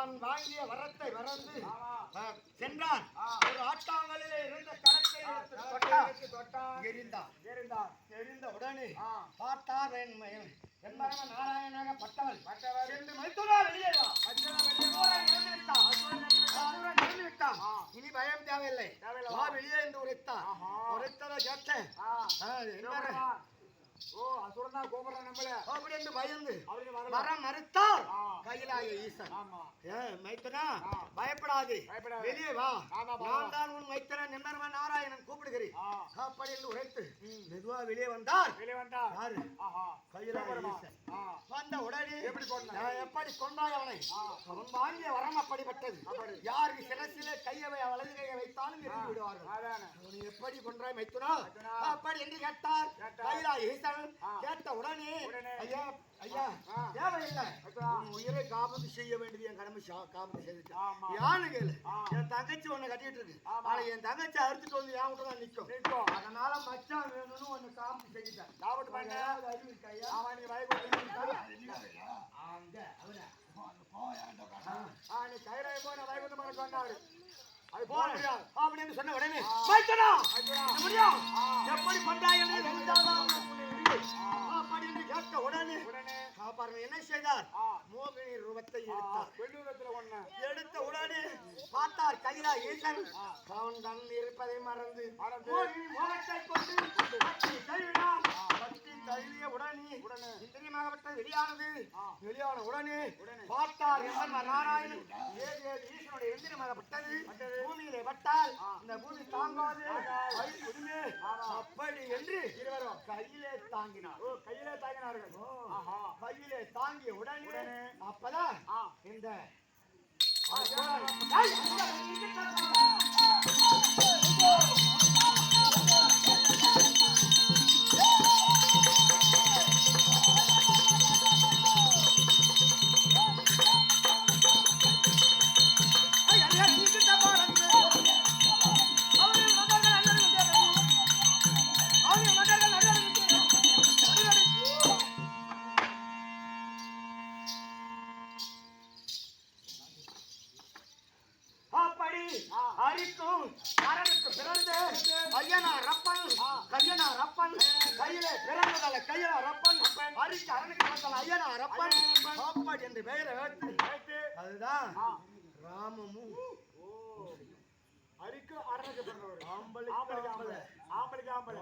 தான் வாங்கிய வரத்தை மறந்து சென்றான். ஒரு ஆட்டாங்கலிலே இருந்த தொட்டான். எரிந்தான். எரிந்த உடனே. பார்த்தார் என் மகன். என் மகன் நாராயணனாக பட்டவள் பட்டவர். வெளியே வா. இனி பயம் தேவையில்லை. வா வெளியே என்று உரைத்தான். உரைத்ததை கேட்டேன் ஓ அசுரன் கோபுரம் நம்மள பயந்து. வர. கையிலாய ஈசன் மைத்தனா. பயப்படாதே. வெளியே வா நான். தான் உன் நிம்மர்வன் நாராயணன் கூப்பிடுகிறேன். அப்படி என்று உரைத்து. மெதுவா வெளியே வந்தார் வெளியே வந்தார் யாரு ஆஹா கையிலாய? ஈசன். வந்த உடனே எப்படி கொண்டாய்? எப்படி கொண்டாய் அவனை ஆ. அவன் வாங்கிய வரம் அப்படிப்பட்டது அப்படி. யாருக்கு சிரசிலே கையை வலது கையை வைத்தாலும் எப்படி கொன்றாய் மைத்துனா மைத்துனா. அப்படி என்று கேட்டார். கைலா ஈசன். கேட்ட உடனே. ஐயா. தேவையில்லை உயிரை செய்ய வேண்டியது என் கடமை செய்துட்டேன். யானு கேளு. என் தங்கச்சி உன்னை கட்டிட்டு இருக்கு. ஆனா என் தங்கச்சி அறுத்துட்டு வந்து என் தான் நிக்கும் நிற்கும். அதனால மச்சான் வேணும்னு ஒன்னு காப்பது செஞ்சுட்டேன் லாபத்து பண்ண. அறிவு இருக்கா ஐயா? நீ அங்க, அவன. போய். அப்படின்னு சொன்ன உடனே. எப்படி என்று கேட்ட உடனே காப்பாளன் என்ன செய்தார்? மோகினி ரூபத்தை எடுத்தார். எடுத்த உடனே பார்த்தார் கைலா ஈசன் அவன் தன் இருப்பதை மறந்து. மோகினி மோகத்தை கொண்டு தழுவிய உடனே உடனே. இந்திரியமாகப்பட்ட வெளியானது. வெளியான உடனே உடனே. நாராயணன் ஏது ஏது ஈசனுடைய இந்திரியமாகப்பட்டது பட்டது. பூமியிலே பட்டால். இந்த பூமி தாங்காது. அப்படி என்று இருவரும் கையிலே தாங்கினார் ஓ கையிலே தாங்கினார்கள் ஆஹா கையிலே தாங்கிய உடனே. அப்பதான் இந்த அரிக்கும் அரணுக்கு பிறந்து ஐயனா ரப்பன் கையனா ரப்பன் கையிலே பிறந்ததால கையனா ரப்பன் அரிக்கு அரணுக்கு பிறந்தால ஐயனா ரப்பன். அப்படி என்று பெயரை வைத்து அதுதான் ராமமும் ஓ. அரிக்கு அரணுக்கு பிறந்தவர். ஆம்பளை. ஆம்பளை ஆம்பளுக்கு ஆம்பளை